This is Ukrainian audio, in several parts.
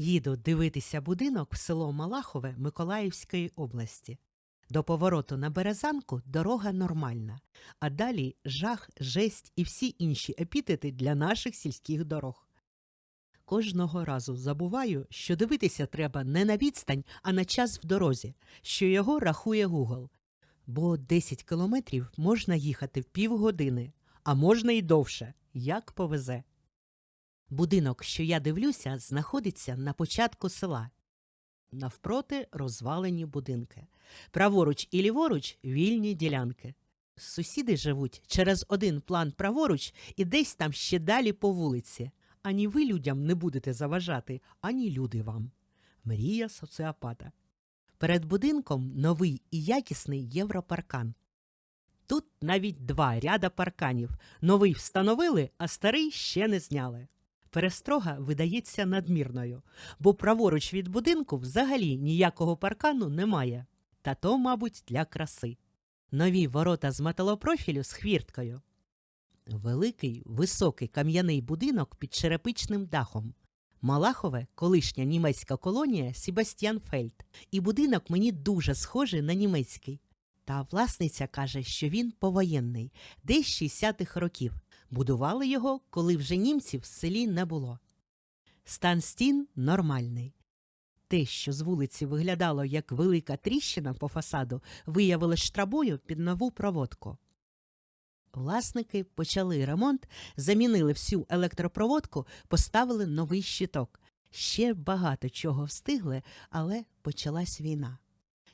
Їду дивитися будинок в село Малахове Миколаївської області. До повороту на Березанку дорога нормальна, а далі жах, жесть і всі інші епітети для наших сільських дорог. Кожного разу забуваю, що дивитися треба не на відстань, а на час в дорозі, що його рахує Google. Бо 10 кілометрів можна їхати в півгодини, а можна й довше, як повезе. Будинок, що я дивлюся, знаходиться на початку села. Навпроти розвалені будинки. Праворуч і ліворуч вільні ділянки. Сусіди живуть через один план праворуч і десь там ще далі по вулиці. Ані ви людям не будете заважати, ані люди вам. Мрія соціопата. Перед будинком новий і якісний європаркан. Тут навіть два ряда парканів. Новий встановили, а старий ще не зняли. Перестрога видається надмірною, бо праворуч від будинку взагалі ніякого паркану немає. Та то, мабуть, для краси. Нові ворота з металопрофілю з хвірткою. Великий високий кам'яний будинок під черепичним дахом. Малахове колишня німецька колонія Сібастьянфельд. І будинок мені дуже схожий на німецький. Та власниця каже, що він повоєнний, десь 60-х років. Будували його, коли вже німців в селі не було. Стан стін нормальний. Те, що з вулиці виглядало як велика тріщина по фасаду, виявилось штрабою під нову проводку. Власники почали ремонт, замінили всю електропроводку, поставили новий щиток. Ще багато чого встигли, але почалась війна.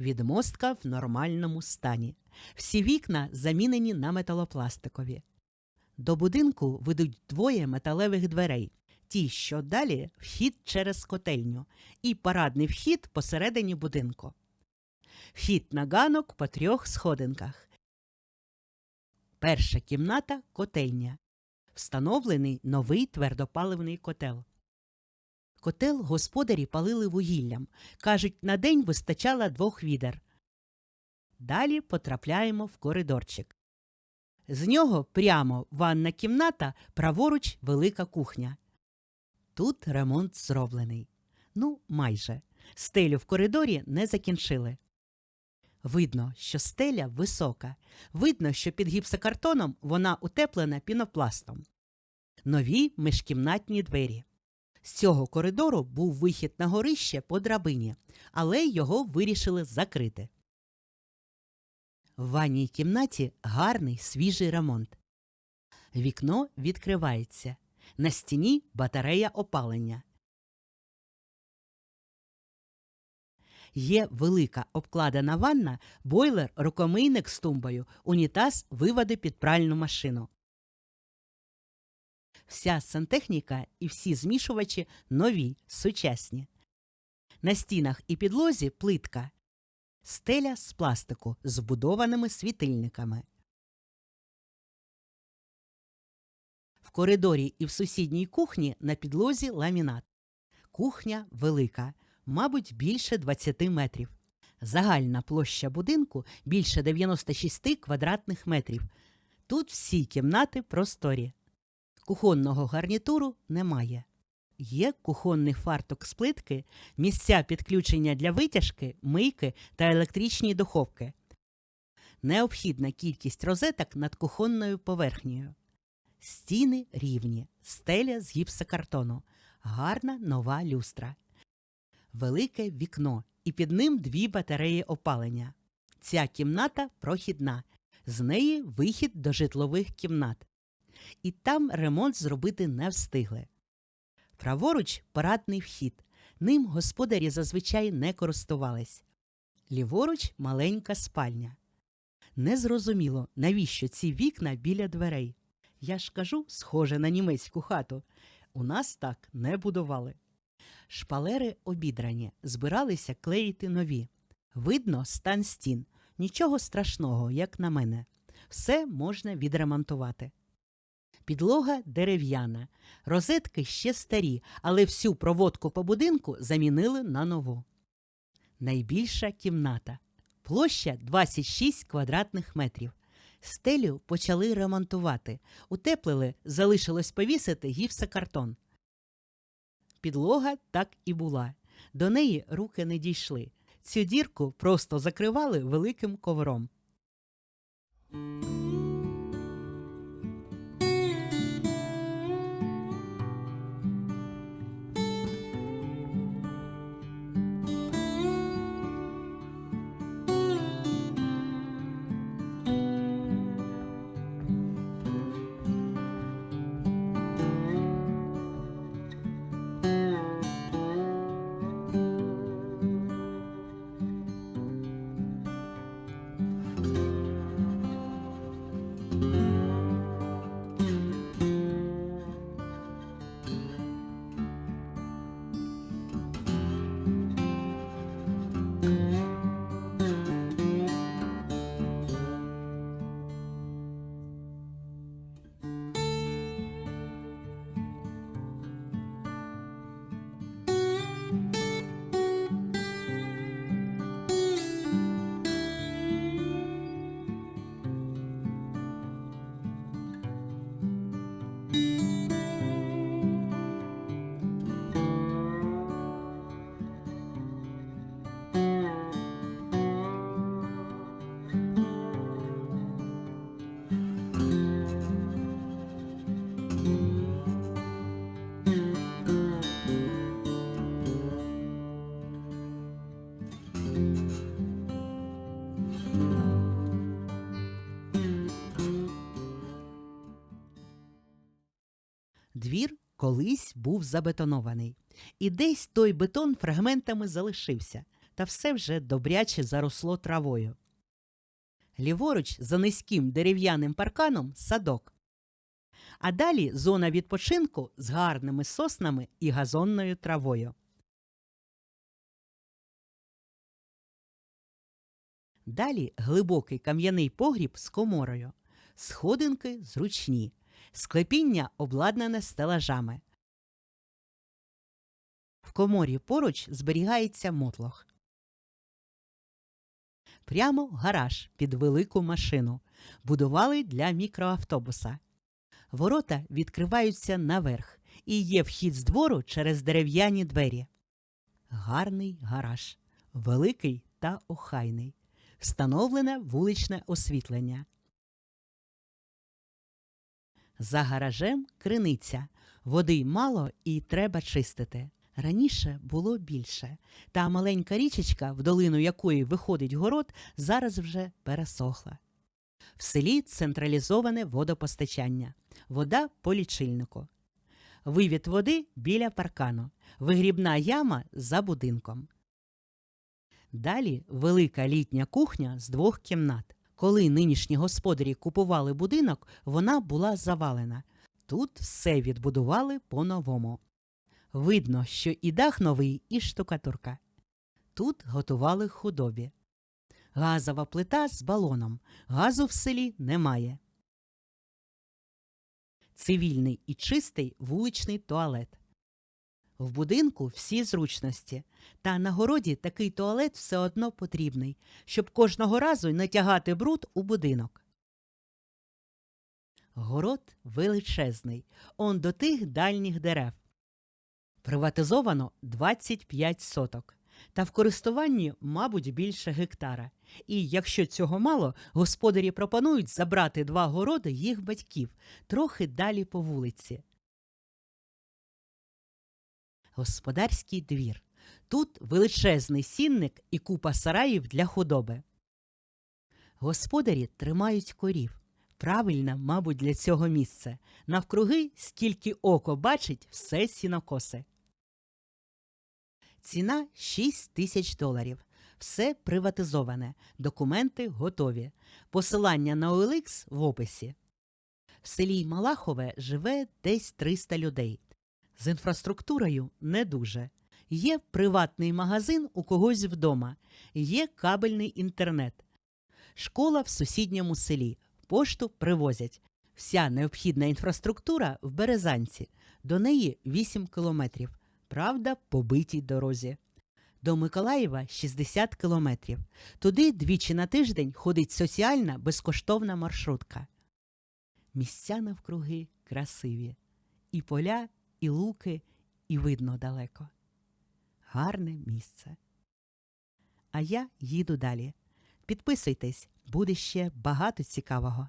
Відмостка в нормальному стані. Всі вікна замінені на металопластикові. До будинку ведуть двоє металевих дверей. Ті, що далі вхід через котельню, і парадний вхід посередині будинку. Вхід на ганок по трьох сходинках. Перша кімната котельня. Встановлений новий твердопаливний котел. Котел господарі палили вугіллям. Кажуть, на день вистачало двох відер. Далі потрапляємо в коридорчик. З нього прямо ванна кімната, праворуч велика кухня. Тут ремонт зроблений. Ну, майже. Стелю в коридорі не закінчили. Видно, що стеля висока. Видно, що під гіпсокартоном вона утеплена пінопластом. Нові міжкімнатні двері. З цього коридору був вихід на горище по драбині, але його вирішили закрити. В ванній кімнаті гарний свіжий ремонт. Вікно відкривається. На стіні батарея опалення. Є велика обкладена ванна, бойлер, рукомийник з тумбою, унітаз, виводи під пральну машину. Вся сантехніка і всі змішувачі нові, сучасні. На стінах і підлозі плитка. Стеля з пластику з вбудованими світильниками. В коридорі і в сусідній кухні на підлозі ламінат. Кухня велика, мабуть, більше 20 метрів. Загальна площа будинку більше 96 квадратних метрів. Тут всі кімнати просторі. Кухонного гарнітуру немає. Є кухонний фартук з плитки, місця підключення для витяжки, мийки та електричні духовки. Необхідна кількість розеток над кухонною поверхнею. Стіни рівні, стеля з гіпсокартону, гарна нова люстра. Велике вікно і під ним дві батареї опалення. Ця кімната прохідна, з неї вихід до житлових кімнат. І там ремонт зробити не встигли. Праворуч парадний вхід. Ним господарі зазвичай не користувались. Ліворуч маленька спальня. Незрозуміло, навіщо ці вікна біля дверей. Я ж кажу, схоже на німецьку хату. У нас так не будували. Шпалери обідрані, збиралися клеїти нові. Видно стан стін. Нічого страшного, як на мене. Все можна відремонтувати. Підлога дерев'яна, розетки ще старі, але всю проводку по будинку замінили на нову. Найбільша кімната. Площа 26 квадратних метрів. Стелю почали ремонтувати. Утеплили, залишилось повісити гіпсокартон. Підлога так і була. До неї руки не дійшли. Цю дірку просто закривали великим ковром. Двір колись був забетонований, і десь той бетон фрагментами залишився, та все вже добряче заросло травою. Ліворуч, за низьким дерев'яним парканом, садок. А далі зона відпочинку з гарними соснами і газонною травою. Далі глибокий кам'яний погріб з коморою, сходинки зручні, склепіння обладнане стелажами. В коморі поруч зберігається мотлох. Прямо гараж під велику машину. Будували для мікроавтобуса. Ворота відкриваються наверх і є вхід з двору через дерев'яні двері. Гарний гараж, великий та охайний. Встановлене вуличне освітлення. За гаражем криниця. Води мало і треба чистити. Раніше було більше. Та маленька річечка, в долину якої виходить город, зараз вже пересохла. В селі централізоване водопостачання. Вода по лічильнику. Вивід води біля паркану. Вигрібна яма за будинком. Далі велика літня кухня з двох кімнат. Коли нинішні господарі купували будинок, вона була завалена. Тут все відбудували по-новому. Видно, що і дах новий, і штукатурка. Тут готували худобі. Газова плита з балоном. Газу в селі немає. Цивільний і чистий вуличний туалет. В будинку всі зручності, та на городі такий туалет все одно потрібний, щоб кожного разу не тягати бруд у будинок. Город величезний, он до тих дальніх дерев. Приватизовано 25 соток. Та в користуванні, мабуть, більше гектара. І якщо цього мало, господарі пропонують забрати два городи їх батьків трохи далі по вулиці. Господарський двір. Тут величезний сінник і купа сараїв для худоби. Господарі тримають корів. Правильно, мабуть, для цього місце. Навкруги, скільки око бачить, все сінокоси. Ціна 6 тисяч доларів. Все приватизоване. Документи готові. Посилання на OLX в описі. В селі Малахове живе десь 300 людей. З інфраструктурою не дуже. Є приватний магазин у когось вдома, є кабельний інтернет. Школа в сусідньому селі. Пошту привозять. Вся необхідна інфраструктура в Березанці. До неї 8 кілометрів. Правда, по битій дорозі. До Миколаєва 60 кілометрів. Туди двічі на тиждень ходить соціальна безкоштовна маршрутка. Місця навкруги красиві. І поля, і луки, і видно далеко. Гарне місце. А я їду далі. Підписуйтесь, буде ще багато цікавого.